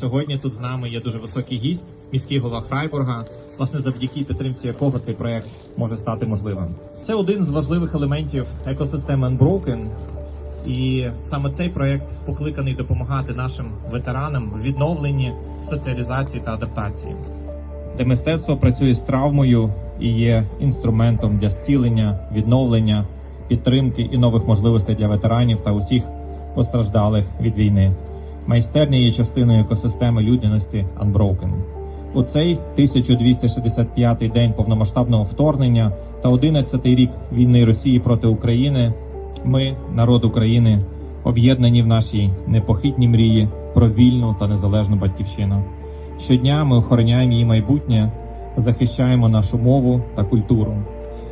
Сьогодні тут з нами є дуже високий гість, міський голова Фрайбурга, власне, завдяки підтримці якого цей проект може стати можливим. Це один з важливих елементів екосистеми Unbroken, і саме цей проект покликаний допомагати нашим ветеранам в відновленні, соціалізації та адаптації, де мистецтво працює з травмою і є інструментом для зцілення, відновлення, підтримки і нових можливостей для ветеранів та усіх постраждалих від війни. Майстерня є частиною екосистеми людяності Unbroken. У цей 1265-й день повномасштабного вторгнення та 11-й рік війни Росії проти України. Ми, народ України, об'єднані в нашій непохитній мрії про вільну та незалежну батьківщину. Щодня ми охороняємо її майбутнє, захищаємо нашу мову та культуру,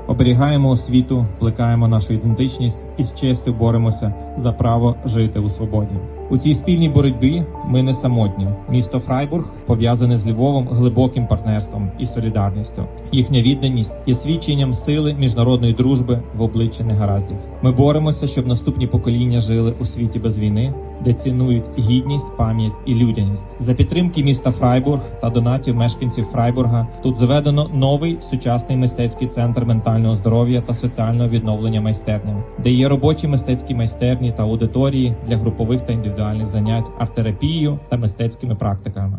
оберігаємо освіту, плекаємо нашу ідентичність і з честю боремося за право жити у свободі. У цій спільній боротьбі ми не самотні. Місто Фрайбург пов'язане з Львовом глибоким партнерством і солідарністю. Їхня відданість є свідченням сили міжнародної дружби в обличчі негараздів. Ми боремося, щоб наступні покоління жили у світі без війни, де цінують гідність, пам'ять і людяність. За підтримки міста Фрайбург та донатів мешканців Фрайбурга тут заведено новий сучасний мистецький центр ментального здоров'я та соціального відновлення майстерня, де є робочі мистецькі майстерні та аудиторії для групових та індивідуальних занять арт-терапією та мистецькими практиками.